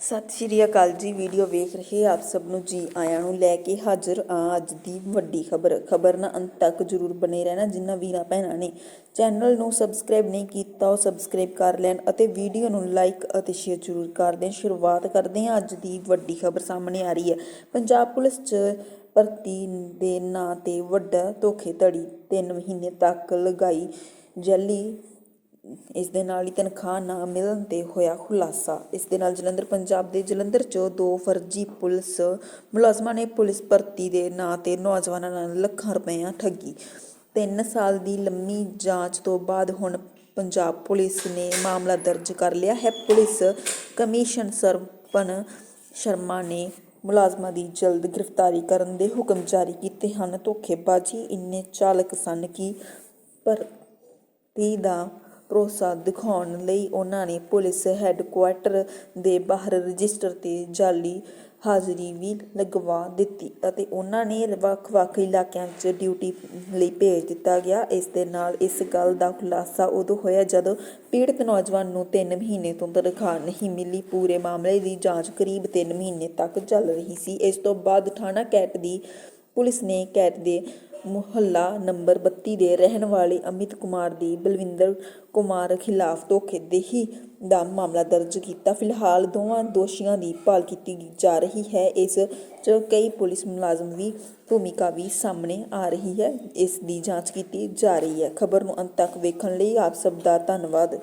ਸਤਿ ਸ਼੍ਰੀ ਅਕਾਲ ਜੀ। ਵੀਡੀਓ ਵੇਖ ਰਹੇ ਆਪ ਸਭ ਨੂੰ ਜੀ ਆਇਆਂ ਨੂੰ ਲੈ ਕੇ ਹਾਜ਼ਰ ਆ ਅੱਜ ਦੀ ਵੱਡੀ ਖਬਰ। ਖਬਰ ਨਾ ਅੰਤ ਤੱਕ ਜਰੂਰ ਬਨੇ ਰਹਿਣਾ ਜਿਨ੍ਹਾਂ ਵੀਰਾਂ ਭੈਣਾਂ ਨੇ। ਚੈਨਲ ਨੂੰ ਸਬਸਕ੍ਰਾਈਬ ਨਹੀਂ ਕੀਤਾ ਉਹ ਸਬਸਕ੍ਰਾਈਬ ਕਰ ਲੈਣ ਅਤੇ ਵੀਡੀਓ ਨੂੰ ਲਾਈਕ ਅਤੇ ਸ਼ੇਅਰ ਜਰੂਰ ਕਰ ਦੇਣ। ਸ਼ੁਰੂਆਤ ਕਰਦੇ ਹਾਂ ਅੱਜ ਦੀ ਵੱਡੀ ਖਬਰ ਸਾਹਮਣੇ ਆ ਰਹੀ ਹੈ। ਪੰਜਾਬ ਪੁਲਿਸ 'ਚ ਭਰਤੀ ਦੇ ਨਾਂ ਤੇ ਵੱਡਾ ਧੋਖੇਧੜੀ 3 ਮਹੀਨੇ ਤੱਕ ਲਗਾਈ ਜੈਲੀ ਇਸ ਦੇ ਨਾਲ ਹੀ ਤਨਖਾਹ ਨਾ ਮਿਲਣ ਤੇ ਹੋਇਆ ਖੁਲਾਸਾ। ਇਸ ਦੇ ਨਾਲ ਜਲੰਧਰ ਪੰਜਾਬ ਦੇ ਜਲੰਧਰ 'ਚ ਦੋ ਫਰਜ਼ੀ ਪੁਲਿਸ ਮੁਲਾਜ਼ਮਾਂ ਨੇ ਪੁਲਿਸ ਭਰਤੀ ਦੇ ਨਾਂ ਤੇ ਨੌਜਵਾਨਾਂ ਨਾਲ ਲੱਖਾਂ ਰੁਪਏ ਠੱਗੀ। 3 ਸਾਲ ਦੀ ਲੰਮੀ ਜਾਂਚ ਤੋਂ ਬਾਅਦ ਹੁਣ ਪੰਜਾਬ ਪੁਲਿਸ ਨੇ ਮਾਮਲਾ ਦਰਜ ਕਰ ਲਿਆ ਹੈ। ਪੁਲਿਸ ਕਮਿਸ਼ਨ ਸਰਪਨ ਸ਼ਰਮਾ ਨੇ ਮੁਲਾਜ਼ਮਾਂ ਦੀ ਜਲਦ ਗ੍ਰਿਫਤਾਰੀ ਕਰਨ ਦੇ ਹੁਕਮ ਜਾਰੀ ਕੀਤੇ ਹਨ। ਧੋਖੇਬਾਜ਼ੀ ਇੰਨੇ ਚਾਲਕ ਸਨ ਕਿ ਭਰਤੀ ਦਾ ਭਰੋਸਾ ਦਿਖਾਉਣ ਲਈ ਉਹਨਾਂ ਨੇ ਪੁਲਿਸ ਹੈੱਡਕੁਆਰਟਰ ਦੇ ਬਾਹਰ ਰਜਿਸਟਰ ਤੇ ਜਾਲੀ ਹਾਜ਼ਰੀ ਵੀ ਲਗਵਾ ਦਿੱਤੀ ਅਤੇ ਉਹਨਾਂ ਨੇ ਵੱਖ-ਵੱਖ ਇਲਾਕਿਆਂ 'ਚ ਡਿਊਟੀ ਲਈ ਭੇਜ ਦਿੱਤਾ ਗਿਆ। ਇਸ ਦੇ ਨਾਲ ਇਸ ਗੱਲ ਦਾ ਖੁਲਾਸਾ ਉਦੋਂ ਹੋਇਆ ਜਦੋਂ ਪੀੜਤ ਨੌਜਵਾਨ ਨੂੰ 3 ਮਹੀਨੇ ਤੋਂ ਤਨਖਾਹ ਨਹੀਂ ਮਿਲੀ। ਪੂਰੇ ਮਾਮਲੇ ਦੀ ਜਾਂਚ ਕਰੀਬ 3 ਮਹੀਨੇ ਤੱਕ ਚੱਲ ਰਹੀ ਸੀ। ਇਸ ਤੋਂ ਬਾਅਦ ਥਾਣਾ ਕੈਟ ਦੀ ਪੁਲਿਸ ਨੇ ਕੈਟ ਦੇ ਮੁਹੱਲਾ ਨੰਬਰ 32 ਦੇ ਰਹਿਣ ਵਾਲੇ ਅਮਿਤ ਕੁਮਾਰ ਦੀ ਬਲਵਿੰਦਰ ਕੁਮਾਰ ਖਿਲਾਫ ਧੋਖੇਦੇਹੀ ਦਾ ਮਾਮਲਾ ਦਰਜ ਕੀਤਾ। ਫਿਲਹਾਲ ਦੋਵਾਂ ਦੋਸ਼ੀਆਂ ਦੀ ਭਾਲ ਕੀਤੀ ਜਾ ਰਹੀ ਹੈ। ਇਸ 'ਚ ਕਈ ਪੁਲਿਸ ਮੁਲਾਜ਼ਮ ਵੀ ਭੂਮਿਕਾ ਵੀ ਸਾਹਮਣੇ ਆ ਰਹੀ ਹੈ। ਇਸ ਦੀ ਜਾਂਚ ਕੀਤੀ ਜਾ ਰਹੀ ਹੈ। ਖਬਰ ਨੂੰ ਅੰਤ ਤੱਕ ਵੇਖਣ ਲਈ ਆਪ ਸਭ ਦਾ ਧੰਨਵਾਦ।